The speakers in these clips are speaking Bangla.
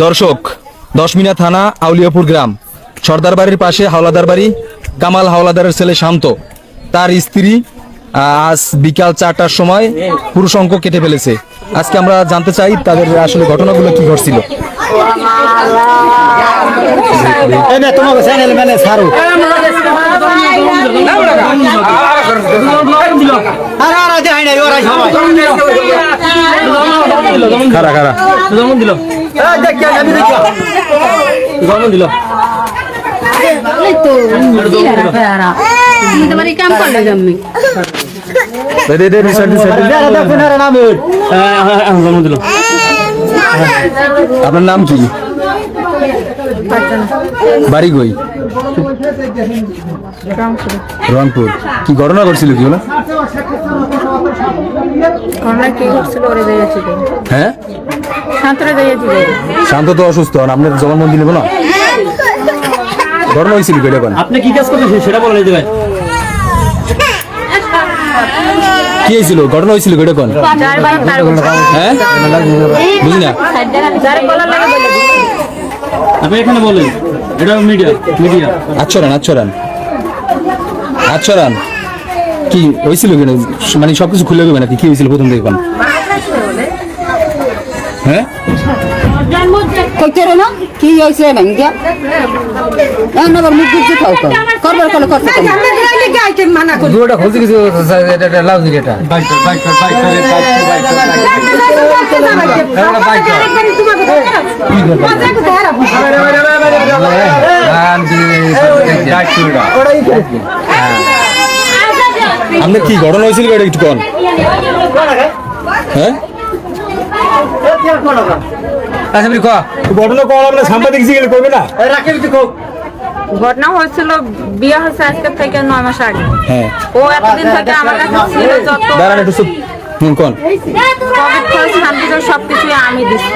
দর্শক দশমিনা থানা আউলিয়াপুর গ্রাম সর্দার বাড়ির পাশে হাওলাদার বাড়ি কামাল হাওলাদারের ছেলে শান্ত তার স্ত্রী আজ বিকাল চারটার সময় পুরুষ অঙ্ক কেটে ফেলেছে আজকে আমরা জানতে চাই তাদের আসলে ঘটনাগুলো কি ঘটছিল মানে আর আছে হাই নাই ওরাই সবাই খারা খারা এই দেখি আমি দেখি তুমি তোমার এই কাম করলে জন্মে দে, দে, দে, রিসার্চ, রিসার্চ। যারা দেখুন আর নামে আপনার নাম কি বাড়ি গই রংপুর। কি ঘটনা করছিল কি হলো? ঘটনা কি ঘটছিল ওরে যাইয়াছিল হ্যাঁ? শান্তরে যাইয়াছিল শান্ত তো অসুস্থ আর আপনার জবানবন্দি নেব না? ঘটনা হয়েছিল কি আপনি কি কাজ করতেছেন? সেটা বলে দিবেন কি হয়েছিল? ঘটনা হয়েছিল কি হ্যাঁ? বুঝি না। আপনি এখানে বলেন। এটা মিডিয়া মিডিয়া আচ্ছরান আচ্ছরান আচ্ছরান কি হয়েছিল কি মানে সব কিছু খুলে গেবে নাকি? কি হয়েছিল প্রথম থেকে কোন? হ্যাঁ? কইতে না? কি হয়েছে? ভাঙ্গা এখন আবার মুখ দিচ্ছে খাও খাও। করবার কলে করতে দুটা খুলতে কিছু এটা এটা লাউ দিকে এটা বাইকার বাইকার বাইকার আপনি কি ঘটনা হয়েছিল এটা একটু কোন হ্যাঁ আচ্ছা ঘটনা কল আমরা সাংবাদিক জিজ্ঞেস করবে না রাখে দিতে কো ঘটনা হয়েছিল বিয়ে হয়েছে আজকে থেকে নয় মাস আগে। হ্যাঁ। ও এতদিন থেকে আমার কাছে ছিল যত দাঁড়ান একটু চুপ। কোন? সবকিছুই আমি দিচ্ছি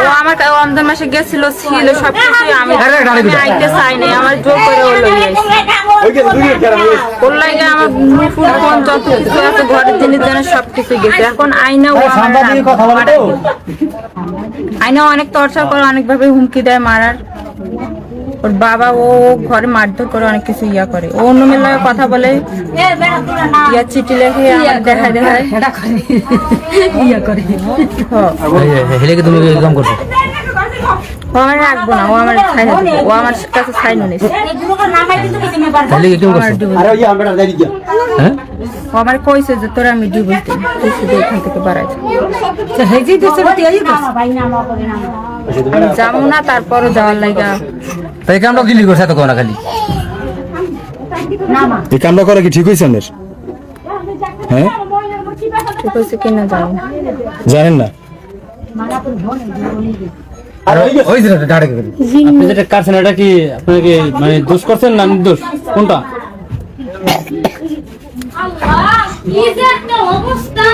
ও আমার রমজান মাসে গেছিল ছিল সবকিছুই আমি আইতে চাই নাই আমার জোর করে ও লই ওর লাগে আমার ফুল ফোন যত কিছু আছে ঘরের জিনিস যেন সবকিছু গেছে। এখন আইনা ও আইনা অনেক টর্চার করে অনেকভাবে হুমকি দেয় মারার। ওর বাবা ও ঘরে মারধর করে অনেক কিছু ইয়া করে। ও অন্য লগে কথা বলে ইয়া চিঠি লেখে আমার দেখায় দেখায়। ইয়া করে। হেলে তুমি কাম করছ? ও আমার রাখব না ও আমার ছাই ও আমার কাছে ছাই হ্যাঁ? ও আমার কইছে যে তোরা আমি ডিভোর্স দিই। তুই শুধু এখান থেকে বাড়াই যাব না তারপরও যাওয়ার লাগা। তাই কামটা দিলি করছে তো কোনা খালি? এই কামটা করা কি ঠিক হয়েছে আপনার হ্যাঁ? ঠিক হয়েছে কিনা জানি জানেন না? আর ওই যে ডাড়ে করে আপনি যেটা কাটছেন এটা কি আপনাকে মানে দোষ করছেন না নির্দোষ? কোনটা? কি যে একটা অবস্থা।